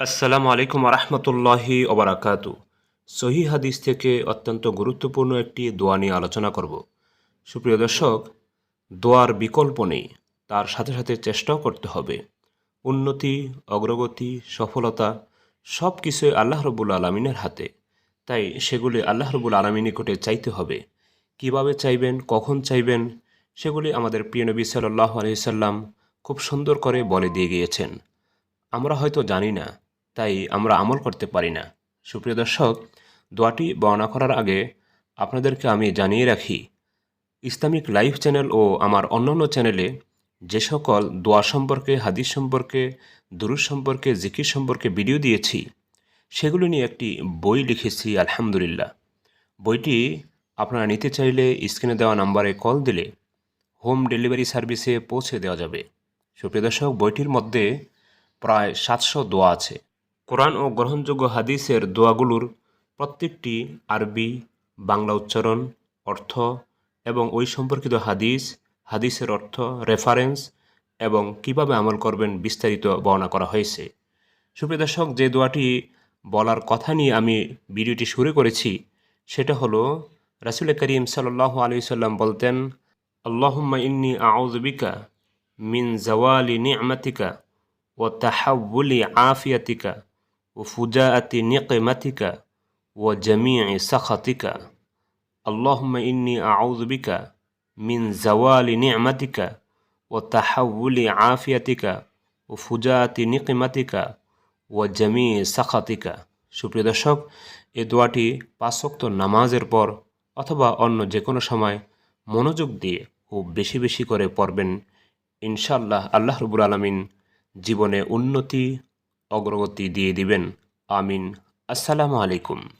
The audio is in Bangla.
আসসালামু আলাইকুম রহমতুল্লাহি ওবরাকাতু। সহি হাদিস থেকে অত্যন্ত গুরুত্বপূর্ণ একটি দোয়া নিয়ে আলোচনা করব। সুপ্রিয় দর্শক, দোয়ার বিকল্প নেই, তার সাথে সাথে চেষ্টাও করতে হবে। উন্নতি, অগ্রগতি, সফলতা সব কিছুই আল্লাহ রবুল আলমিনের হাতে। তাই সেগুলি আল্লাহ রবুল আলমী নিকটে চাইতে হবে। কীভাবে চাইবেন, কখন চাইবেন, সেগুলি আমাদের প্রিয় নবী সাল্লাহ আলহিসাল্লাম খুব সুন্দর করে বলে দিয়ে গিয়েছেন। আমরা হয়তো জানি না তাই আমরা আমল করতে পারি না। সুপ্রিয় দর্শক, দোয়াটি বর্ণনা করার আগে আপনাদেরকে আমি জানিয়ে রাখি, ইসলামিক লাইভ চ্যানেল ও আমার অন্যান্য চ্যানেলে যে সকল দোয়া সম্পর্কে, হাদিস সম্পর্কে দুরুজ সম্পর্কে, জিকির সম্পর্কে ভিডিও দিয়েছি, সেগুলো নিয়ে একটি বই লিখেছি, আলহামদুলিল্লাহ। বইটি আপনারা নিতে চাইলে স্ক্রিনে দেওয়া নাম্বারে কল দিলে হোম ডেলিভারি সার্ভিসে পৌঁছে দেওয়া যাবে। সুপ্রিয় দর্শক, বইটির মধ্যে প্রায় সাতশো দোয়া আছে। কোরআন ও গ্রহণযোগ্য হাদিসের দোয়াগুলোর প্রত্যেকটি আরবি, বাংলা উচ্চারণ, অর্থ এবং ওই সম্পর্কিত হাদিস, হাদিসের অর্থ রেফারেন্স এবং কীভাবে আমল করবেন বিস্তারিত বর্ণনা করা হয়েছে। সুপ্রিয় দর্শক, যে দোয়াটি বলার কথা নিয়ে আমি ভিডিওটি শুরু করেছি, সেটা হলো, রাসুল করিম সাল্লাহ আলি সাল্লাম বলতেন, আল্লাহুম্মা ইন্নি আউযবিকা মিন জাওয়ালি নি'মাতিকা ও তাহাউলি আফিয়াতিকা। ও ফুজাআতি নিকমাতিকা ও জামিয়ে সাখাতিকা اللهم إني أعوذ بك من زوال نعمتك وتحول عافيتك وفجاءة نقمتك وجميع سخطك সুপ্রিয় দর্শক এই দোয়াটি পাঁচক্ত নামাজের পর অথবা অন্য যে কোনো সময় মনোযোগ দিয়ে খুব বেশি বেশি করে পড়বেন ইনশাআল্লাহ আল্লাহ রবুল আলমিন জীবনে উন্নতি অগ্রগতি দিয়ে দিবেন। আমিন। আসসালামু আলাইকুম।